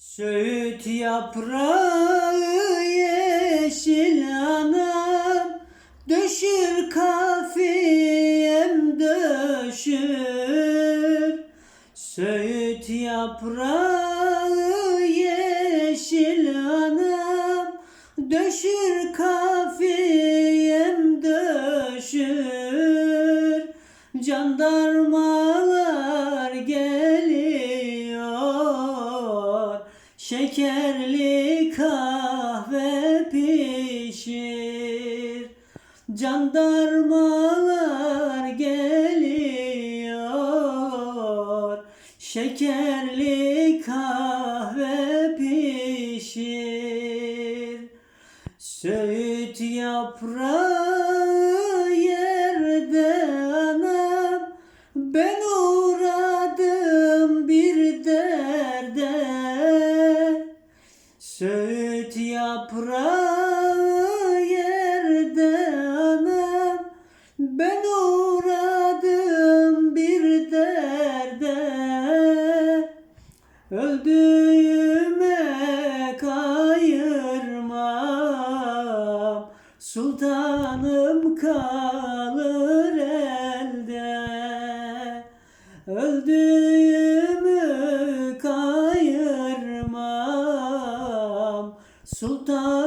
Söğüt yaprağı yeşil anam Döşür kafiyem döşür. Söğüt yaprağı yeşil anam Döşür kafiyem döşür. Jandarmalar Şekerli kahve pişir. Jandarmalar geliyor. Şekerli kahve pişir. Söğüt yaprağı yerde anam. Ben uğradım bir derde Söğüt yaprağı yerde anam. Ben uğradım bir derde. Öldüğüme kayırmam. Sultanım kalır elde. Öldüğüme Sultan.